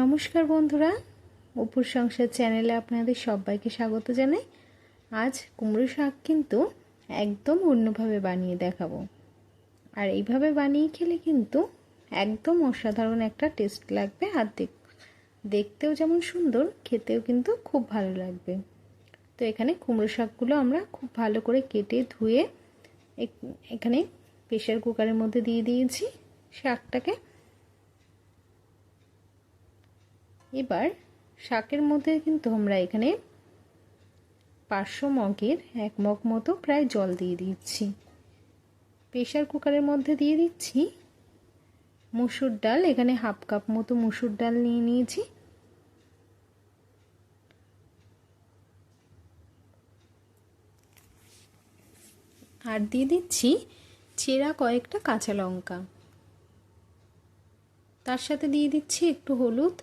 নমস্কার বন্ধুরা, অপুর সংসার চ্যানেলে আপনাদের সবাইকে স্বাগত জানাই। আজ কুমড়ো শাক কিন্তু একদম অন্যভাবে বানিয়ে দেখাবো। আর এইভাবে বানিয়ে খেলে কিন্তু একদম অসাধারণ একটা টেস্ট লাগবে আর দেখতেও যেমন সুন্দর, খেতেও কিন্তু খুব ভালো লাগবে। তো এখানে কুমড়ো শাকগুলো আমরা খুব ভালো করে কেটে ধুয়ে এখানে প্রেশার কুকারের মধ্যে দিয়ে দিয়েছি। শাকটাকে এবার শাকের মধ্যে কিন্তু আমরা এখানে পাঁচশো মগের এক মগ মতো প্রায় জল দিয়ে দিচ্ছি। প্রেশার কুকারের মধ্যে দিয়ে দিচ্ছি মুসুর ডাল, এখানে হাফ কাপ মতো মুসুর ডাল নিয়ে নিয়েছি। আর দিয়ে দিচ্ছি চেরা কয়েকটা কাঁচা লঙ্কা। তার সাথে দিয়ে দিচ্ছি একটু হলুদ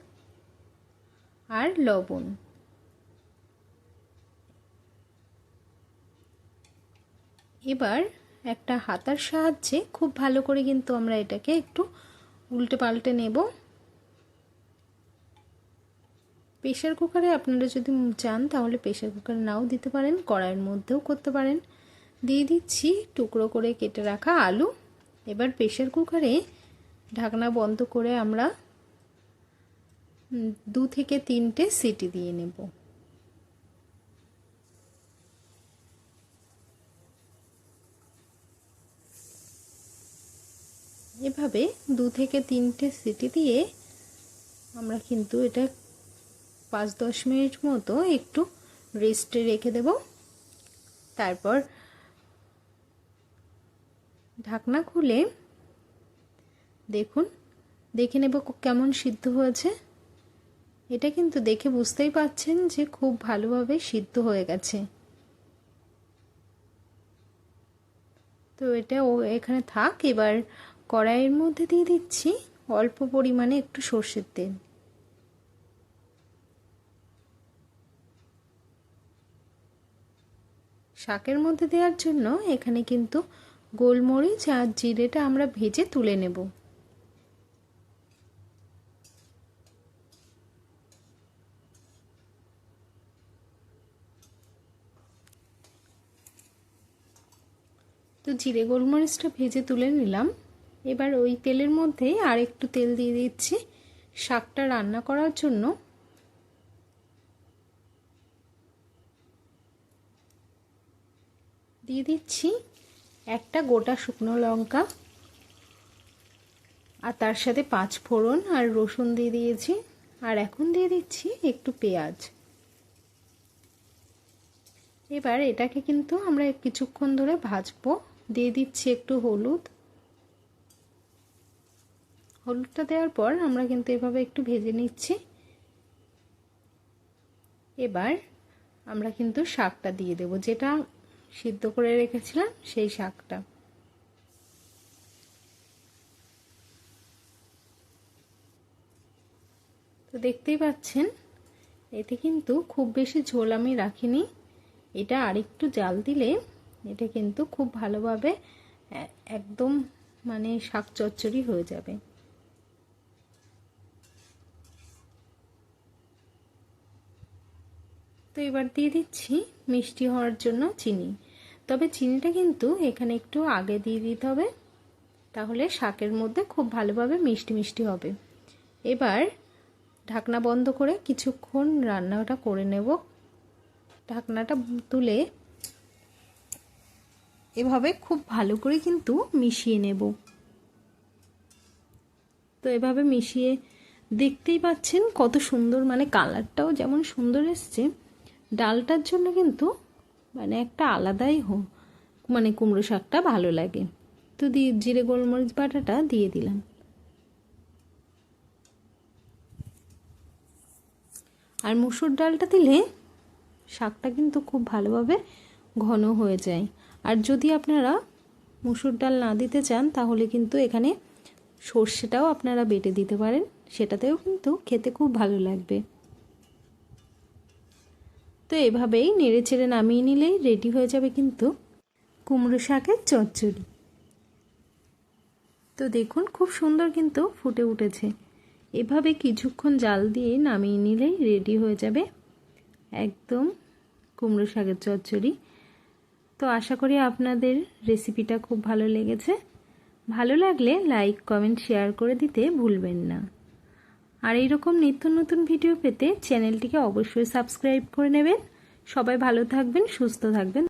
আর লবণ। এবার একটা হাতার সাহায্যে খুব ভালো করে কিন্তু আমরা এটাকে একটু উল্টে পাল্টে নেব। প্রেশার কুকারে আপনারা যদি চান তাহলে প্রেশার কুকারে নাও দিতে পারেন, কড়াইয়ের মধ্যেও করতে পারেন। দিয়ে দিচ্ছি টুকরো করে কেটে রাখা আলু। এবার প্রেশার কুকারে ঢাকনা বন্ধ করে আমরা দু থেকে তিনটে সিটি দিয়ে নেব। এভাবে দু থেকে তিনটে সিটি দিয়ে আমরা কিন্তু এটা পাঁচ দশ মিনিট মতো একটু রেস্টে রেখে দেব। তারপর ঢাকনা খুলে দেখুন, দেখে নেব কেমন সিদ্ধ হয়েছে। এটা কিন্তু দেখে বুঝতেই পাচ্ছেন যে খুব ভালোভাবে সিদ্ধ হয়ে গেছে। তো এটা ও এখানে থাক, এবার কড়াইয়ের মধ্যে দিয়ে দিচ্ছি অল্প পরিমাণে একটু সর্ষের তেল। শাকের মধ্যে দেওয়ার জন্য এখানে কিন্তু গোলমরিচ আর জিরেটা আমরা ভেজে তুলে নেব। তো জিরে গোলমরিচটা ভেজে তুলে নিলাম। এবার ওই তেলের মধ্যে আর একটু তেল দিয়ে দিচ্ছি। শাকটা রান্না করার জন্য। দিয়ে দিচ্ছি একটা গোটা শুকনো লঙ্কা। আর তার সাথে পাঁচ ফোড়ন আর রসুন দিয়ে দিয়েছি। আর এখন দিয়ে দিচ্ছি একটু পেঁয়াজ। এবার এটাকে কিন্তু আমরা কিছুক্ষণ ধরে ভাজবো। দিয়ে দিচ্ছি একটু হলুদ। হলুদটা দেওয়ার পর আমরা কিন্তু এভাবে একটু ভেজে নিচ্ছি। এবার আমরা কিন্তু শাকটা দিয়ে দেব। যেটা সিদ্ধ করে রেখেছিলাম সেই শাকটা। তো দেখতেই পাচ্ছেন, এতে কিন্তু খুব বেশি ঝোল আমি রাখিনি। এটা আরেকটু জাল দিলে এটা কিন্তু খুব ভালোভাবে একদম মানে শাক চচ্চড়ি হয়ে যাবে। তো এবার দিয়ে দিচ্ছি মিষ্টি হওয়ার জন্য চিনি। তবে চিনিটা কিন্তু এখানে একটু আগে দিয়ে দিতে হবে, তাহলে শাকের মধ্যে খুব ভালোভাবে মিষ্টি মিষ্টি হবে। এবার ঢাকনা বন্ধ করে কিছুক্ষণ রান্নাটা করে নেব। ঢাকনাটা তুলে এভাবে খুব ভালো করে কিন্তু মিশিয়ে নেব। তো এভাবে মিশিয়ে দেখতেই পাচ্ছেন কত সুন্দর মানে কালারটাও যেমন সুন্দর এসছে, ডালটার জন্য কিন্তু মানে একটা আলাদাই হো মানে কুমড়ো শাকটা ভালো লাগে। তো দিয়ে জিরে গোলমরিচ বাটাটা দিয়ে দিলাম। আর মুসুর ডালটা দিলে শাকটা কিন্তু খুব ভালোভাবে ঘন হয়ে যায়। আর যদি আপনারা মুসুর ডাল না দিতে চান, তাহলে কিন্তু এখানে সর্ষেটাও আপনারা বেটে দিতে পারেন। সেটাতেও কিন্তু খেতে খুব ভালো লাগবে। তো এভাবেই নেড়ে চেড়ে নামিয়ে নিলেই রেডি হয়ে যাবে কিন্তু কুমড়ো শাকের চচ্চড়ি। তো দেখুন, খুব সুন্দর কিন্তু ফুটে উঠেছে। এভাবে কিছুক্ষণ জাল দিয়ে নামিয়ে নিলেই রেডি হয়ে যাবে একদম কুমড়ো শাকের চচ্চড়ি। তো আশা করি আপনাদের রেসিপিটা খুব ভালো লেগেছে। ভালো লাগলে লাইক কমেন্ট শেয়ার করে দিতে ভুলবেন না। আর এইরকম নিত্য নতুন ভিডিও পেতে চ্যানেলটিকে অবশ্যই সাবস্ক্রাইব করে নেবেন। সবাই ভালো থাকবেন, সুস্থ থাকবেন।